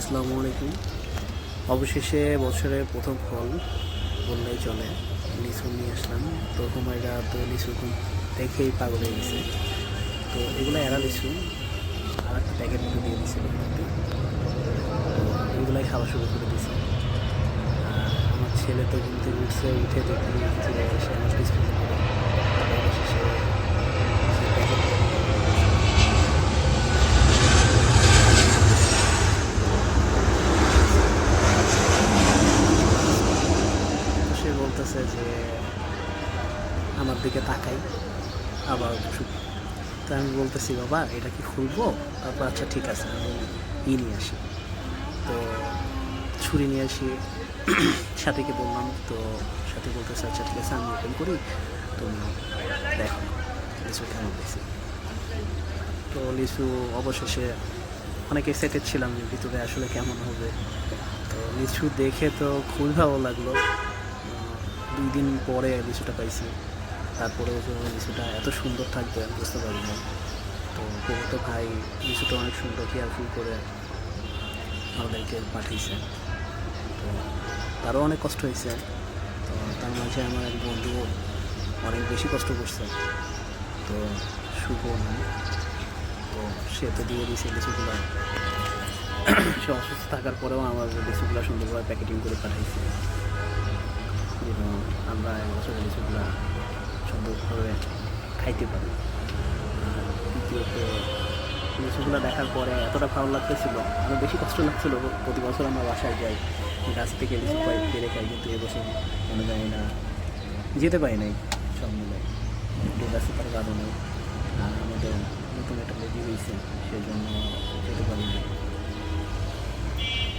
আসসালামু আলাইকুম। অবশেষে বছরের প্রথম ফল বললেই চলে লিচু নিয়ে আসলাম। তো হুমায়রা, তো লিচু দেখেই পাগল হয়ে গেছে। তো এগুলো এরা লিচু, আর একটা প্যাকেট মতো দিয়ে তো এগুলাই খাওয়া শুরু করে দিয়েছে। আমার ছেলে তো কিন্তু উঠছে, উঠে দেখি যে সে আমার বিস্কুট করে অবশেষে সে প্যাকেট সে বলতেছে যে আমার দিকে তাকাই, আবার তো আমি বলতেছি, বাবা, এটা কি খুলবো? তারপর আচ্ছা ঠিক আছে, আমি ই নিয়ে আসি। তো ছুরি নিয়ে আসি। সাথীকে বললাম, তো সাথী বলতেছে আচ্ছা ঠিক আছে, আমি ওপেন করি, তুমি দেখো লিচু কেমন দিয়েছি তো লিচু অবশেষে অনেক এক্সাইটেড ছিলাম যে ভিতরে আসলে কেমন হবে। তো লিচু দেখে তো খুবই ভালো লাগল। দুই দিন পরে লিচুটা পাইছি। তারপরেও তো লিচুটা এত সুন্দর থাকবে বুঝতে পারি না তো তো ভাই লিচুটা অনেক সুন্দর কেয়ারফুল করে আমাদেরকে পাঠিয়েছে। তো তারও অনেক কষ্ট হয়েছে। তো তার মাঝে আমার এক বন্ধু অনেক বেশি কষ্ট করছে। তো শুভ নাম। তো সে তো দিয়ে দিয়েছে লিচুগুলো। সে অসুস্থ থাকার পরেও আমার লিচুগুলো সুন্দরভাবে প্যাকেটিং করে পাঠাইছে। যেন আমরা এবছর লিচুগুলো সুন্দরভাবে খাইতে পারি। দ্বিতীয়ত লিচুগুলো দেখার পরে এতটা ভালো লাগতেছিল আরও বেশি কষ্ট লাগছিল। প্রতি বছর আমরা বাসায় যাই, গাছ থেকে লিচু পাই পেরে খাই, কিন্তু এবছর মনে জানি না, যেতে পারি নাই সব মিলে। ব্যস্ততার কারণে, আর আমাদের নতুন একটা বেবি হয়েছে সেই জন্য যেতে পারি না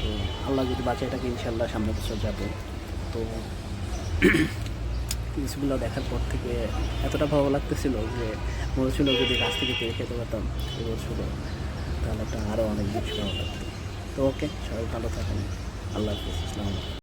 তো আল্লাহ যদি বাঁচে এটাকে ইনশাল্লাহ সামনে বছর যাবে। তো জিনিসগুলো দেখার পর থেকে এতটা ভালো লাগতেছিল যে মনে ছিল যদি গাছ থেকে পেয়ে খেতে পারতাম এবছর তাহলে একটা আরও অনেক বেশি ভালো লাগতো। তো ওকে, সবাই ভালো থাকেন। আল্লাহ হাফিজ আলাইকুম।